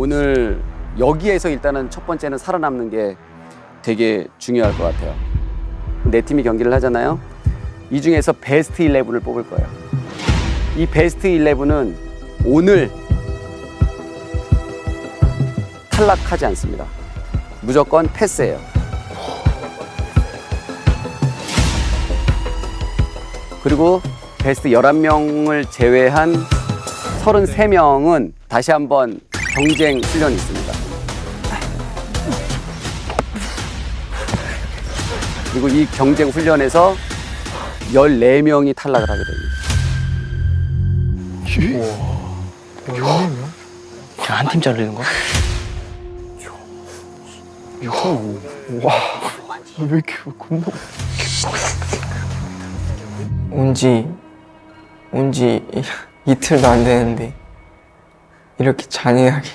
오늘 여기에서 일단은 첫 번째는 살아남는 게 되게 중요할 것 같아요. 네 팀이 경기를 하잖아요. 이 중에서 베스트 11을 뽑을 거예요. 이 베스트 11은 오늘 탈락하지 않습니다. 무조건 패스예요. 그리고 베스트 11명을 제외한 33명은 다시 한번 경쟁 훈련이 있습니다. 그리고 이 경쟁 훈련에서 14명이 탈락을 하게 됩니다. 한팀 자르는 거? 온지 온지 이틀도 안 되는데 이렇게 잔인하게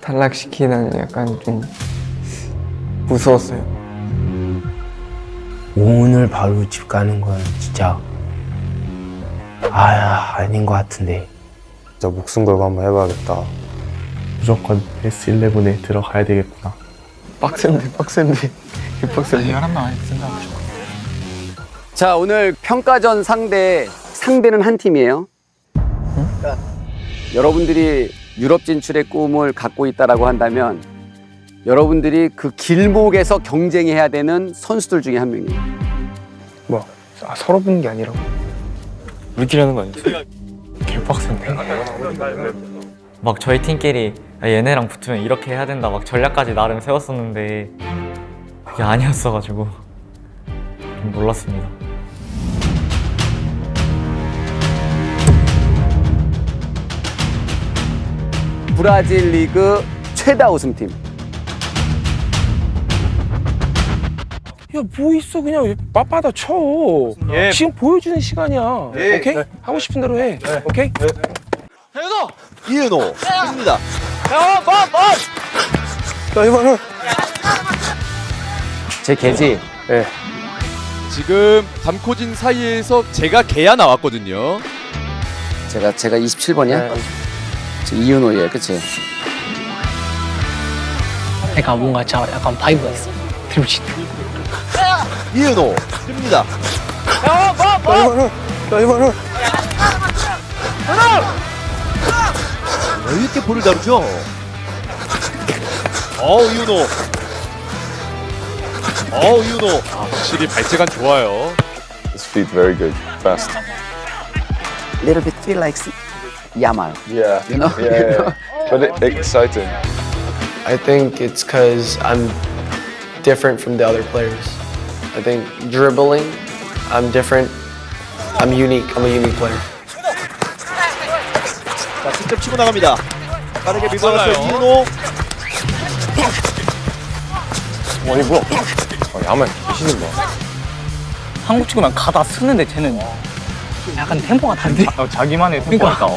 탈락시키다니 약간 좀 무서웠어요. 오늘 바로 집 가는 건 진짜 아 아닌 것 같은데 진짜 목숨 걸고 한번 해봐야겠다. 무조건 베스트 11에 들어가야 되겠구나. 빡센데 빡센데 개빡센데. 자, 오늘 평가전 상대, 상대는 한 팀이에요. 여러분들이 유럽 진출의 꿈을 갖고 있다라고 한다면 여러분들이 그 길목에서 경쟁해야 되는 선수들 중에 한 명이에요. 뭐 아, 서로 붙는 게 아니라고. 우리끼리 하는 거 아니지? 개빡센데. 막 저희 팀끼리 아, 얘네랑 붙으면 이렇게 해야 된다 막 전략까지 나름 세웠었는데 그게 아니었어가지고 좀 놀랐습니다. 브라질 리그 최다 우승팀. 야 뭐 있어? 그냥 빠빠다 쳐? 지금 보여주는 시간이야. 오케이? 하고 싶은 대로 해. 오케이? 이은호 입니다. 제 개지. 지금 담코진 사이에서 제가 개야 나왔거든요. 제가, 제가 27번이야? 저 이윤호예요. 그치? 그러니까 뭔가 저 약간 바이브가 있어. 드리블 치 이은호 입니다. 여유 있게 볼을 다루죠. 어 이은호. 어 이은호. 아, 확실히 발재간 좋아요. His feet very good, fast. Little bit feel like Yamal. Yeah, You know? yeah, yeah. but it, exciting. I think it's because I'm different from the other players. I think dribbling, I'm different. I'm unique. I'm a unique player. 자 직접 치고 나갑니다. 빠르게 밀고 빨라요. 나갔어요 이은호. 아니 뭐야? 아, 야만 계시는 거. 한국 친구면 가다 쓰는데 쟤는 약간 템포가 다른데? 자기만의 그러니까.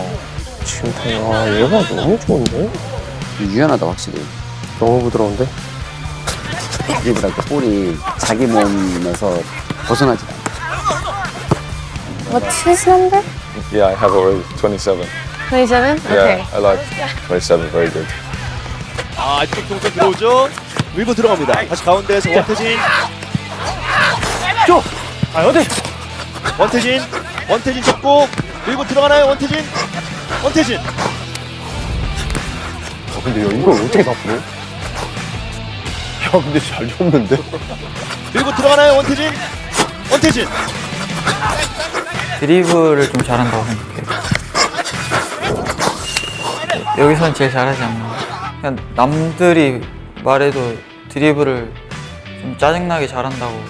지금 아 얘가 너무 좋은데? 유연하다, 확실히. 너무 부드러운데? 때 볼이 자기 몸에서 벗어나지 않아. What's his number? Yeah, I have already 27. 27? Yeah, I like 27. Very good. 아 안쪽 동선 들어오죠. 밀고 들어갑니다. 다시 가운데에서 원태진. 아 어디 원태진. 원태진 잡고 밀고 들어가나요 원태진. 원태진. 아, 근데 야, 이걸 어떻게 다 풀어? 야, 근데 잘 줬는데? 밀고 들어가나요 원태진. 원태진. 드리블을 좀 잘한다고 생각해요. 여기서는 제일 잘하지 않나. 그냥 남들이 말해도 드리블을 좀 짜증나게 잘한다고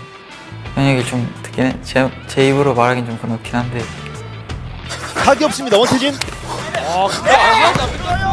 그런 얘기 좀 듣긴 해. 제, 제 입으로 말하긴 좀 그렇긴 한데 각이 없습니다 원태진. 아 근데 아니야.